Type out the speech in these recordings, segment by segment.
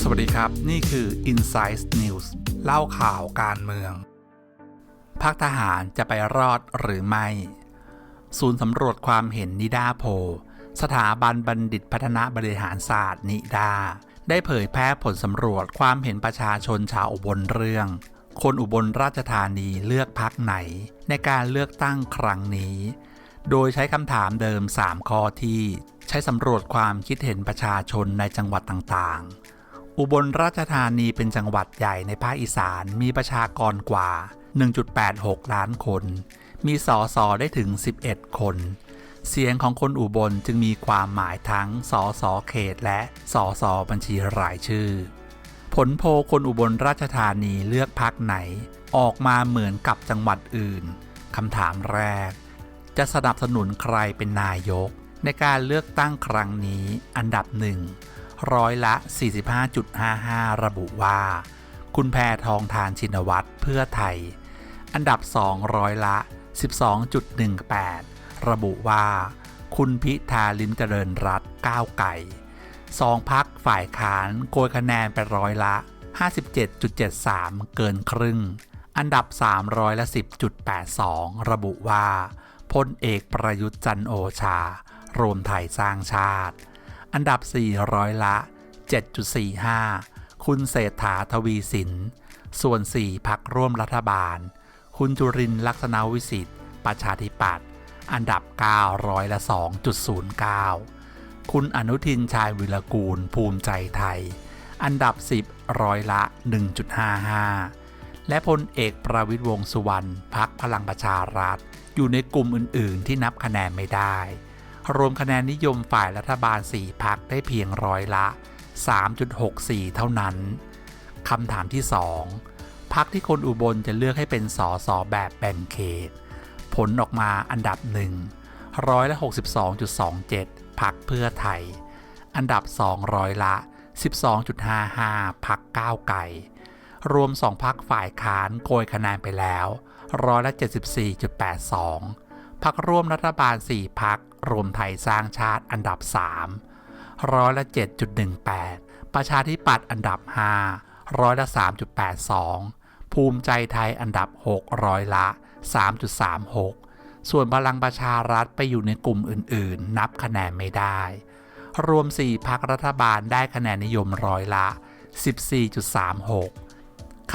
สวัสดีครับ นี่คือ Insight News เล่าข่าวการเมืองภาคทหารจะไปรอดหรือไม่ ศูนย์สำรวจความเห็นนิดาโพ สถาบันบัณฑิตพัฒนาบริหารศาสตร์นิดา ได้เผยแพร่ผลสำรวจความเห็นประชาชนชาวอุบลเรื่องคนอุบลราชธานีเลือกพักไหน ในการเลือกตั้งครั้งนี้ โดยใช้คำถามเดิม 3 ข้อที่ใช้สำรวจความคิดเห็นประชาชนในจังหวัดต่างๆ อุบลราชธานีเป็นจังหวัดใหญ่ในภาคอีสานมีประชากรกว่า 1.86 ล้านคน มีสอสอได้ถึง 11 คน เสียงของคนอุบลจึงมีความหมายทั้งสอสอเขตและสอสอบัญชีรายชื่อ ผลโพลคนอุบลราชธานีเลือกพักไหน ออกมาเหมือนกับจังหวัดอื่นคำถามแรก จะสนับสนุนใครเป็นนายก ในการเลือกตั้งครั้งนี้อันดับหนึ่งร้อยละ 45.55 ระบุว่า คุณแพทองทานชินวัตรเพื่อไทย อันดับ2ร้อยละ 12.18 ระบุว่า คุณพิธาลิมเจริญรัตก้าวไก่สองพักฝ่ายค้านโกยคะแนนไปร้อยละ 57.73 เกินครึ่ง อันดับ3ร้อยละ10.82 ระบุว่า พลเอกประยุทธ์จันโอชา รวมไทยสร้างชาติ อันดับ4ร้อยละ 7.45 คุณเศรษฐาทวีสิน ส่วน 4 พักร่วมรัฐบาล คุณจุรินลักษณะวิสิทธิ์ประชาธิปัตย์อันดับ 9 ร้อยละ 2.09 คุณอนุทินชาญวิรกูลภูมิใจไทย อันดับ 10 ร้อยละ 1.55 และพลเอกประวิตยวงษ์สุวรรณพักพลังประชารัฐ อยู่ในกลุ่มอื่น ๆ ที่นับคะแนนไม่ได้ รวมคะแนนนิยมฝ่ายรัฐบาล 4พักได้เพียงร้อยละ 3.64 เท่านั้นคำถามที่ 2พักที่คนอุบลจะเลือกให้เป็นสอสอแบบแบ่งเขต ผลออกมาอันดับหนึ่งร้อยละ 62.27 พักเพื่อไทย อันดับ 2 ร้อยละ 12.55 พักก้าวไก่ รวม 2 พักฝ่ายค้านโกยคะแนนไปแล้ว ร้อยละ 74.82 พักร่วมรัฐบาล 4 พัก รวมไทยสร้างชาติอันดับ 3 ร้อยละ 7.18 ประชาธิปัตย์อันดับ 5 ร้อยละ 3.82 ภูมิใจไทยอันดับ 6 ร้อยละ 3.36 ส่วนพลังประชารัฐไปอยู่ในกลุ่มอื่นๆ นับคะแนนไม่ได้ รวม 4 พักรัฐบาลได้คะแนนนิยมร้อยละ 14.36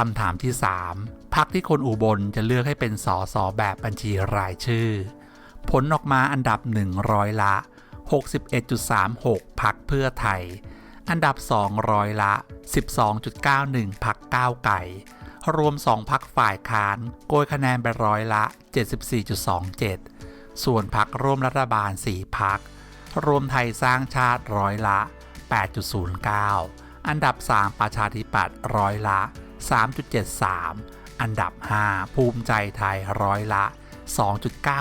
คำถามที่ 3พักที่คนอุบลจะเลือกให้เป็นสอสอแบบบัญชีรายชื่อ ผลออกมาอันดับ1ร้อยละ 61.36 พักเพื่อไทย อันดับ2ร้อยละ 12.91 พักก้าวไก่ รวม 2 พักฝ่ายค้าน โกยคะแนนไปร้อยละ 74.27 ส่วนพักร่วมรัฐบาล 4 พัก รวมไทยสร้างชาติร้อยละ 8.09 อันดับ 3 ประชาธิปัตย์ร้อยละ 3.73 อันดับ 5 ภูมิใจไทยร้อยละ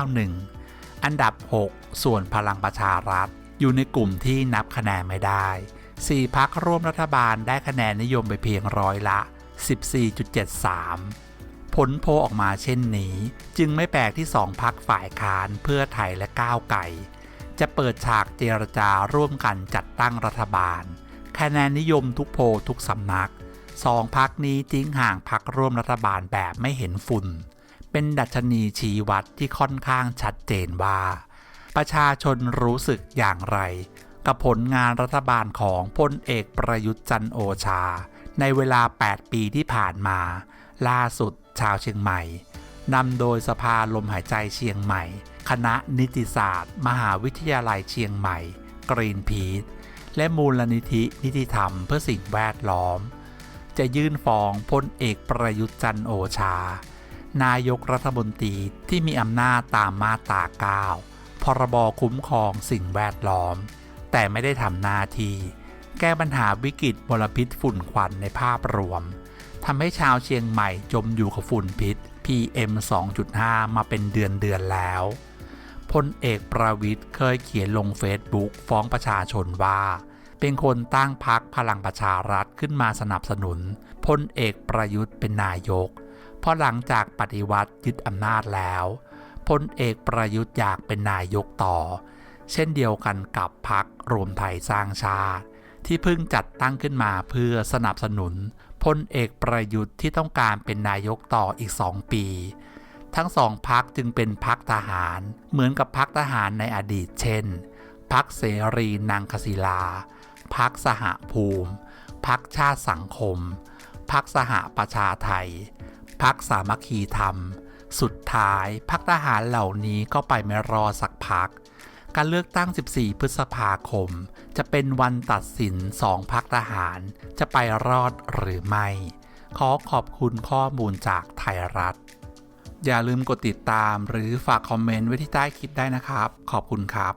2.91 อันดับ 6 ส่วนพลังประชารัฐ อยู่ในกลุ่มที่นับคะแนนไม่ได้ 4พักร่วมรัฐบาลได้คะแนนนิยมไปเพียงร้อยละ 14.73 ผลโพออกมาเช่นนี้ จึงไม่แปลกที่สองพักฝ่ายค้านเพื่อไทยและก้าวไก่ จะเปิดฉากเจรจาร่วมกันจัดตั้งรัฐบาล คะแนนนิยมทุกโพทุกสำนัก สองพักนี้ทิ้งห่างพักร่วมรัฐบาลแบบไม่เห็นฝุ่น เป็นดัชนีชี้วัดที่ค่อนข้างชัดเจนว่า ประชาชนรู้สึกอย่างไร กับผลงานรัฐบาลของพลเอกประยุทธ์จันโอชา ในเวลา 8 ปีที่ผ่านมา ล่าสุดชาวเชียงใหม่นำโดยสภาลมหายใจเชียงใหม่ คณะนิติศาสตร์ มหาวิทยาลัยเชียงใหม่ กรีนพีทและมูลนิธินิติธรรมเพื่อสิ่งแวดล้อม จะยื่นฟ้องพลเอกประยุทธ์จันโอชา นายกรัฐมนตรีที่มีอำนาจตามมาตรา 9 พรบคุ้มครองสิ่งแวดล้อม แต่ไม่ได้ทำหน้าที่แก้ปัญหาวิกฤตมลพิษฝุ่นควันในภาพรวมทำให้ชาวเชียงใหม่จมอยู่กับฝุ่นพิษ PM 2.5 มาเป็นเดือนเดือนแล้วพลเอกประวิทย์เคยเขียนลงเฟซบุ๊กฟ้องประชาชนว่า เป็นคนตั้งพักพลังประชารัฐขึ้นมาสนับสนุนพลเอกประยุทธ์เป็นนายก เพราะหลังจากปฏิวัติยึดอำนาจแล้วพลเอกประยุทธ์อยากเป็นนายกต่อ เช่นเดียวกันกับพักรวมไทยสร้างชาติ ที่เพิ่งจัดตั้งขึ้นมาเพื่อสนับสนุนพลเอกประยุทธ์ที่ต้องการเป็นนายกต่ออีกสองปี ทั้งสองพักจึงเป็นพักทหาร เหมือนกับพักทหารในอดีตเช่นพักเสรีนางคศิลา พักสหภูมิพักชาติสังคมพักสหประชาไทยพักสามัคคีธรรม สุดท้ายพักทหารเหล่านี้ก็ไปไม่รอสักพัก การเลือกตั้ง 14 พฤษภาคม จะเป็นวันตัดสินสองพักทหาร จะไปรอดหรือไม่ ขอขอบคุณข้อมูลจากไทยรัฐ อย่าลืมกดติดตามหรือฝากคอมเมนต์ไว้ที่ใต้คลิปได้นะครับ ขอบคุณครับ